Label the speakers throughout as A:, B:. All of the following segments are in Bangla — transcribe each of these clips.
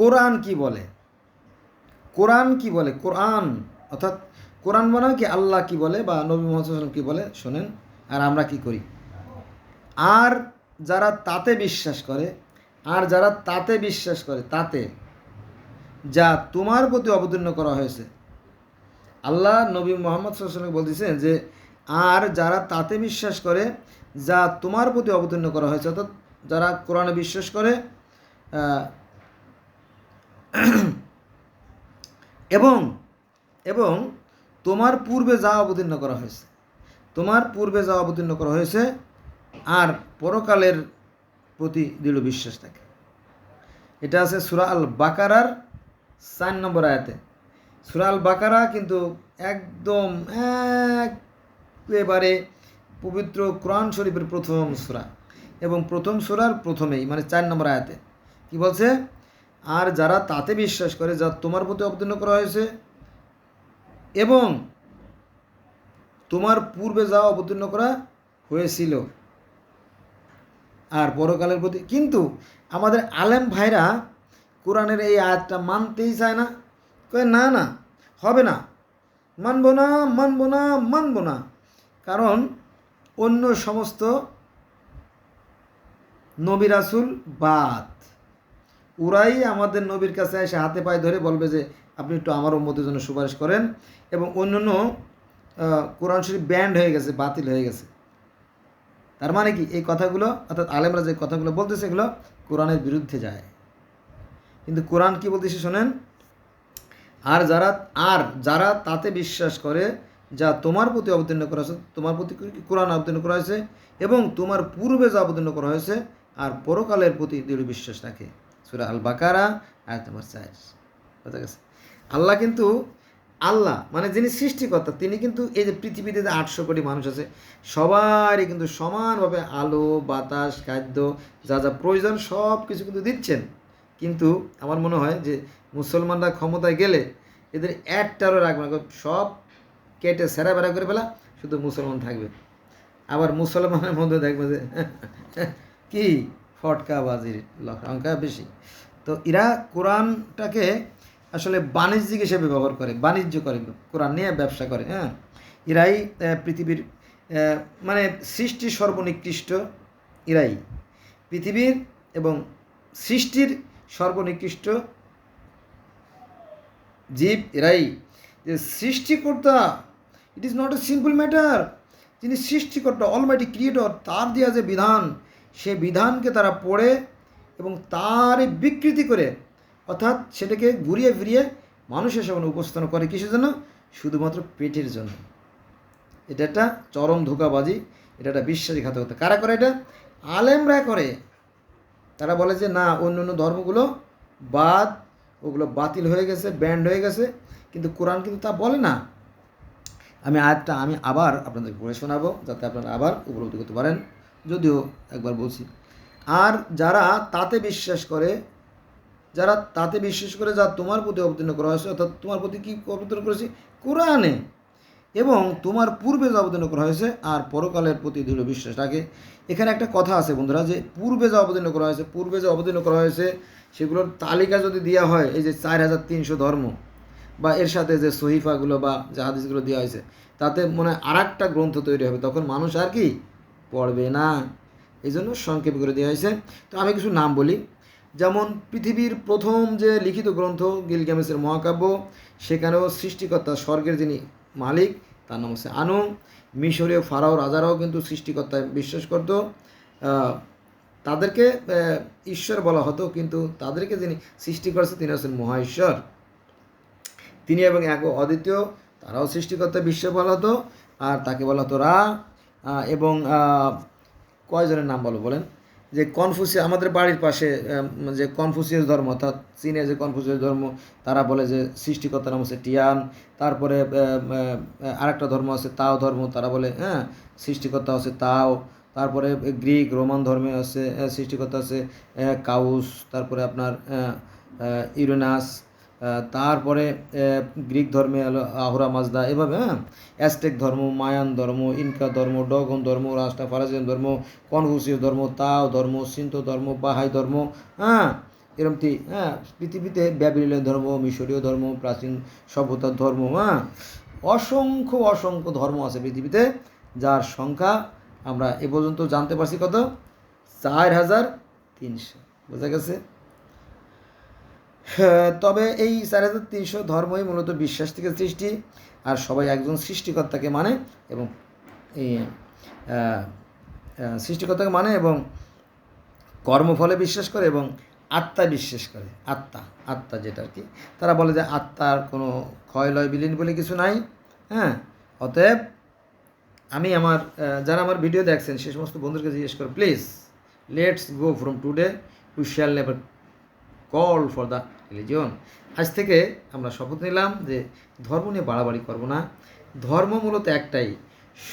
A: কোরআন কি বলে? কোরআন কি বলে? কোরআন, অর্থাৎ কোরআন মানে কি? আল্লাহ কি বলে বা নবী মোহাম্মদ কি বলে? শোনেন, আর আমরা কি করি? আর যারা তাতে বিশ্বাস করে, আর যারা তাতে বিশ্বাস করে, তাতে যা তোমার প্রতি অবতীর্ণ করা হয়েছে। আল্লাহ নবী মোহাম্মদ সাল্লামকে বলতেছেন যে, আর যারা তাতে বিশ্বাস করে, যা তোমার প্রতি অবতীর্ণ করা হয়েছে, অর্থাৎ যারা কোরআনে বিশ্বাস করে এবং এবং তোমার পূর্বে যা অবতীর্ণ করা হয়েছে, তোমার পূর্বে যা অবতীর্ণ করা হয়েছে, আর পরকালের প্রতি দৃঢ় বিশ্বাস থাকে। এটা আছে সুরা আল বাকারার চার নম্বর আয়াতে। সুরা আল বাকারা কিন্তু একদম একেবারে পবিত্র কোরআন শরীফের প্রথম সুরা, এবং প্রথম সুরার প্রথমেই মানে চার নম্বর আয়াতে। কি বলছে? আর যারা তাতে বিশ্বাস করে, যা তোমার প্রতি অবতীর্ণ করা হয়েছে, এবং তোমার পূর্বে যা অবতীর্ণ করা হয়েছিল আর পরকালের প্রতি। কিন্তু আমাদের আলেম ভাইরা কোরআনের এই আয়াতটা মানতেই চায় না। কয়ে, না না, হবে না। মানব না, মানবো না, মানব না। কারণ অন্য সমস্ত নবী রাসুল বাদ। ওরাই আমাদের নবীর কাছে এসে হাতে পায়ে ধরে বলবে যে, আপনি একটু আমার উন্মতির জন্য সুপারিশ করেন। এবং অন্যান্য কোরআন শরীফ ব্যান্ড হয়ে গেছে, বাতিল হয়ে গেছে। তার মানে কি? এই কথাগুলো, অর্থাৎ আলেমরা যে কথাগুলো বলতেছে, এগুলো কোরআনের বিরুদ্ধে যায়। কিন্তু কোরআন কি বলতেছে শোনেন? আর যারা আর যারা তাতে বিশ্বাস করে, যা তোমার প্রতি অবতীর্ণ করা হয়েছে, তোমার প্রতি কোরআন অবতীর্ণ করা হয়েছে, এবং তোমার পূর্বে যা অবতীর্ণ করা হয়েছে, আর পরকালের প্রতি দৃঢ় বিশ্বাস রাখে। সুরা আল বাকারা আর তোমার চাইজ বুঝা গেছে? আল্লাহ কিন্তু, আল্লাহ মানে যিনি সৃষ্টিকর্তা, তিনি কিন্তু এই যে পৃথিবীতে যে আটশো কোটি মানুষ আছে, সবারই কিন্তু সমানভাবে আলো, বাতাস, খাদ্য, যা যা প্রয়োজন সব কিছু কিন্তু দিচ্ছেন। কিন্তু আমার মনে হয় যে মুসলমানরা ক্ষমতায় গেলে এদের একটারও রাখবে না সব কেটে সেরা বেড়া করে ফেলা, শুধু মুসলমান থাকবে। আবার মুসলমানের মধ্যে দেখবে যে, কি? ফটকা বাজির সংখ্যা বেশি। তো এরা কোরআনটাকে আসলে বাণিজ্যিক হিসেবে ব্যবহার করে, বাণিজ্য করে, কোরআন নিয়ে ব্যবসা করে হ্যাঁ? এরাই পৃথিবীর মানে সৃষ্টি সর্বনিকৃষ্ট এরাই। পৃথিবীর এবং সৃষ্টির সর্বনিকৃষ্ট জীব এরাই। যে সৃষ্টিকর্তা it is not a simple matter যিনি সৃষ্টিকর্তা অলমাইটি ক্রিয়েটর তার দেওয়া যে বিধান সে বিধানকে তারা পড়ে এবং তারই বিকৃতি করে, অর্থাৎ সেটাকে ঘুরিয়ে ফিরিয়ে মানুষের সামনে উপস্থান করে কিসের জন্য? শুধুমাত্র পেটের জন্য। এটা একটা চরম ধোকাবাজি, এটা একটা বিশ্বাসঘাতকতা। কারা করে এটা? আলেমরা করে। তারা বলে যে, না, অন্য অন্য ধর্মগুলো বাদ, ওগুলো বাতিল হয়ে গেছে ব্যান্ড হয়ে গেছে। কিন্তু কোরআন কিন্তু তা বলে না। আমি আয়াতটা আমি আবার আপনাদের পড়ে শোনাবো, যাতে আপনারা আবার উপলব্ধি করতে পারেন। যদিও একবার বলছি। আর যারা তাতে বিশ্বাস করে, যারা তাতে বিশ্বাস করে যা তোমার প্রতি অবতীর্ণ করা হয়েছে, অর্থাৎ তোমার প্রতি কী অবতীর্ণ করেছি? কোরআনে। এবং তোমার পূর্বে যা অবতীর্ণ করা হয়েছে, আর পরকালের প্রতি দৃঢ় বিশ্বাস রাখে। এখানে একটা কথা আছে বন্ধুরা, যে পূর্বে যা অবতীর্ণ করা হয়েছে, পূর্বে যা অবতীর্ণ করা হয়েছে, সেগুলোর তালিকা যদি দেওয়া হয়, এই যে চার হাজার তিনশো ধর্ম, বা এর সাথে যে সহিফাগুলো বা যে হাদিসগুলো দেওয়া হয়েছে, তাতে মনে হয় আর একটা গ্রন্থ তৈরি হবে। তখন মানুষ আর কি পড়বে না। এই জন্য সংক্ষেপ করে দেওয়া হয়েছে। তো আমি কিছু নাম বলি। যেমন পৃথিবীর প্রথম যে লিখিত গ্রন্থ গিলগ্যামেসের মহাকাব্য, সেখানেও সৃষ্টিকর্তা স্বর্গের যিনি মালিক, তার নাম হচ্ছে আনু। মিশরীয় ফারাও রাজারাও কিন্তু সৃষ্টিকর্তায় বিশ্বাস করতো। তাদেরকে ঈশ্বর বলা হতো, কিন্তু তাদেরকে যিনি সৃষ্টি করেছে, তিনি হচ্ছেন মহা ঈশ্বর তিনি এবং এক অদ্বিতীয়, তারাও সৃষ্টিকর্তা বিশ্ব বলা হতো, আর তাকে বলা হতো রা। এবং কয়জনের নাম বলো বলেন? যে কনফুসিয়াস আমাদের বাড়ির পাশে যে কনফুসিয়াস ধর্ম, অর্থাৎ চীনে যে কনফুসিয়াস ধর্ম, তারা বলে যে সৃষ্টিকর্তার নাম হচ্ছে টিয়ান। তারপরে আরেকটা ধর্ম আছে তাও ধর্ম, তারা বলে হ্যাঁ সৃষ্টিকর্তা হচ্ছে তাও। তারপরে গ্রিক, রোমান ধর্মে আছে সৃষ্টিকর্তা আছে কাউস। তারপরে আপনার ইউরেনাস। তারপরে গ্রিক ধর্মে হলো আহরা, মাজদা, এভাবে হ্যাঁ? অ্যাস্টেক ধর্ম, মায়ান ধর্ম, ইনকা ধর্ম, ডগন ধর্ম রাস্টা ফারাজিয়ান ধর্ম কনফুসিয় ধর্ম, তাও ধর্ম সিন্ত ধর্ম, বাহাই ধর্ম হ্যাঁ? এরমটি হ্যাঁ? পৃথিবীতে ব্যাবিলিয়ান ধর্ম, মিশরীয় ধর্ম, প্রাচীন সভ্যতার ধর্ম হ্যাঁ? অসংখ্য অসংখ্য ধর্ম আছে পৃথিবীতে, যার সংখ্যা আমরা এ পর্যন্ত জানতে পারছি কত? চার হাজার তিনশো। বোঝা গেছে? তবে এই চার হাজার তিনশো ধর্মই মূলত বিশ্বাস থেকে সৃষ্টি আর সবাই একজন সৃষ্টিকর্তাকে মানে এবং এই সৃষ্টিকর্তাকে মানে এবং কর্মফলে বিশ্বাস করে এবং আত্মা বিশ্বাস করে। আত্মা আত্মা যেটা আর কি। তারা বলে যে আত্মার কোনো ক্ষয় লয় বিলীন বলে কিছু নাই হ্যাঁ? অতএব আমি আমার যারা আমার ভিডিও দেখছেন, সে সমস্ত বন্ধুদেরকে জিজ্ঞেস করো, please, let's go from today, we shall never call for the religion আজ থেকে আমরা শপথ নিলাম যে ধর্ম নিয়ে বাড়াবাড়ি করব না। ধর্ম মূলত একটাই।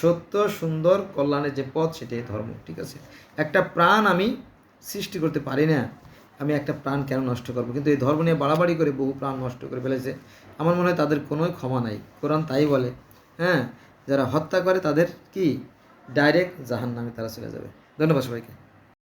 A: সত্য, সুন্দর, কল্যাণের যে পথ, সেটাই ধর্ম, ঠিক আছে? একটা প্রাণ আমি সৃষ্টি করতে পারি না, আমি একটা প্রাণ কেন নষ্ট করব? কিন্তু এই ধর্ম নিয়ে বাড়াবাড়ি করে বহু প্রাণ নষ্ট করে ফেলেছে। আমার মনে হয় তাদের কোনোই ক্ষমা নাই। কোরআন তাই বলে হ্যাঁ? যারা হত্যা করে তাদের কি? ডাইরেক্ট জাহান নামে তারা চলে যাবে। ধন্যবাদ সবাইকে।